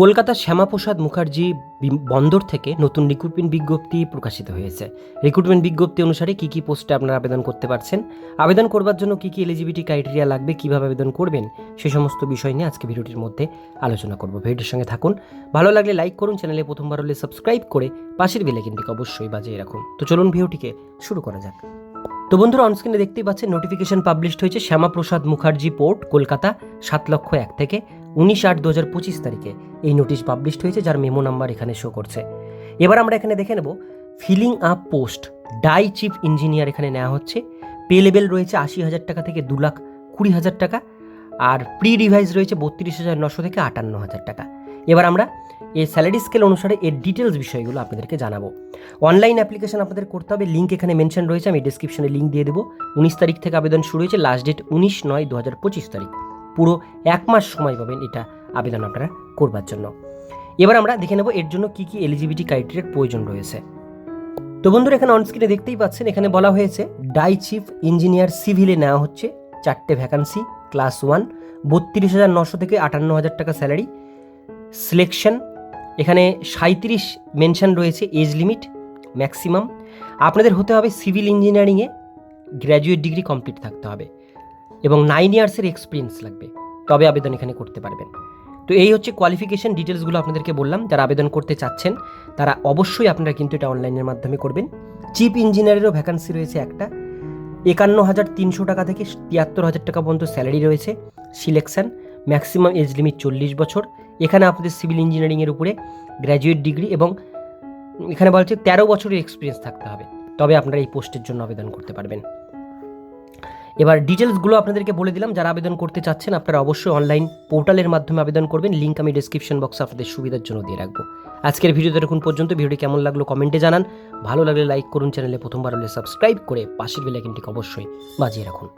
কলকাতার শ্যামাপ্রসাদ মুখার্জি বন্দর থেকে নতুন রিক্রুটমেন্ট বিজ্ঞপ্তি প্রকাশিত হয়েছে। রিক্রুটমেন্ট বিজ্ঞপ্তি অনুসারে কী কী পোস্টে আপনারা আবেদন করতে পারছেন? আবেদন করবার জন্য কী কী এলিজিবিলিটি ক্রাইটেরিয়া লাগবে, কীভাবে আবেদন করবেন, সে সমস্ত বিষয় নিয়ে আজকে ভিডিওটির মধ্যে আলোচনা করব। ভিডিওটির সঙ্গে থাকুন। ভালো লাগলে লাইক করুন চ্যানেলে প্রথমবার হলে সাবস্ক্রাইব করে পাশের বেলাইকিনটিকে অবশ্যই বাজিয়ে রাখুন। তো চলুন ভিডিওটিকে শুরু করা যাক। তো বন্ধুরা অনস্ক্রিনে দেখতেই পাচ্ছেন নোটিফিকেশন পাবলিশড হয়েছে শ্যামাপ্রসাদ মুখার্জি পোর্ট কলকাতা, সাত লক্ষ এক থেকে উনিশ আট দু হাজার পঁচিশ তারিখে এই নোটিশ পাবলিশড হয়েছে, যার মেমো নাম্বার এখানে শো করছে। এবার আমরা এখানে দেখে নেব ফিলিং আপ পোস্ট ডাই চিফ ইঞ্জিনিয়ার এখানে নেওয়া হচ্ছে। পে লেভেল রয়েছে আশি হাজার টাকা থেকে দু লাখ কুড়ি হাজার টাকা, আর প্রি রিভাইজ রয়েছে বত্রিশ হাজার নশো থেকে আটান্ন হাজার টাকা। এবার আমরা এই স্যালারি স্কেল অনুসারে এর ডিটেলস বিষয়গুলো আপনাদেরকে জানাব। অনলাইন অ্যাপ্লিকেশন আপনাদের করতে হবে লিঙ্ক এখানে মেনশন রয়েছে, আমি ডিসক্রিপশনে লিঙ্ক দিয়ে দেবো। উনিশ তারিখ থেকে আবেদন শুরু হয়েছে লাস্ট ডেট উনিশ নয় দু হাজার পঁচিশ তারিখ। পুরো এক মাস সময় পাবেন এটা আবেদন আপনারা করবার জন্য। এবার আমরা দেখে নেব এর জন্য কী কী এলিজিবিলিটি ক্রাইটেরিয়ার প্রয়োজন রয়েছে। তো বন্ধুরা, এখানে অনস্ক্রিনে দেখতেই পাচ্ছেন, এখানে বলা হয়েছে, ডাই চিফ ইঞ্জিনিয়ার সিভিলে নেওয়া হচ্ছে চারটে ভ্যাকান্সি ক্লাস ওয়ান বত্রিশ হাজার নশো থেকে আটান্ন হাজার টাকা স্যালারি সিলেকশন এখানে সাঁত্রিশ মেনশন রয়েছে এজ লিমিট ম্যাক্সিমাম আপনাদের হতে হবে সিভিল ইঞ্জিনিয়ারিংয়ে গ্র্যাজুয়েট ডিগ্রি কমপ্লিট থাকতে হবে। এবং নাইন ইয়ার্সের এক্সপিরিয়েন্স লাগবে। তবে আবেদন এখানে করতে পারবেন। তো এই হচ্ছে কোয়ালিফিকেশান ডিটেলসগুলো আপনাদেরকে বললাম। যারা আবেদন করতে চাচ্ছেন, তারা অবশ্যই আপনারা কিন্তু এটা অনলাইনের মাধ্যমে করবেন। চিফ ইঞ্জিনিয়ারেরও ভ্যাকান্সি রয়েছে একটা। একান্ন হাজার তিনশো টাকা থেকে তিয়াত্তর হাজার টাকা পর্যন্ত স্যালারি রয়েছে। সিলেকশন ম্যাক্সিমাম এজ লিমিট চল্লিশ বছর। এখানে আপনাদের সিভিল ইঞ্জিনিয়ারিংয়ের উপরে গ্র্যাজুয়েট ডিগ্রি এবং এখানে বলা হচ্ছে তেরো বছরের এক্সপিরিয়েন্স থাকতে হবে। তবে আপনারা এই পোস্টের জন্য আবেদন করতে পারবেন। এবার ডিটেলসগুলো আপনাদেরকে বলে দিলাম, যারা আবেদন করতে চাচ্ছেন আপনারা অবশ্যই অনলাইন পোর্টালের মাধ্যমে আবেদন করবেন লিঙ্ক আমি ডিসক্রিপশন বক্সে আপনাদের সুবিধার জন্য দিয়ে রাখব। আজকের ভিডিওতে এখন পর্যন্ত, ভিডিওটি কেমন লাগল কমেন্টে জানান। ভালো লাগলে লাইক করুন চ্যানেলে প্রথমবার হলে সাবস্ক্রাইব করে পাশের বেলাইকিনটিকে অবশ্যই বাজিয়ে রাখুন।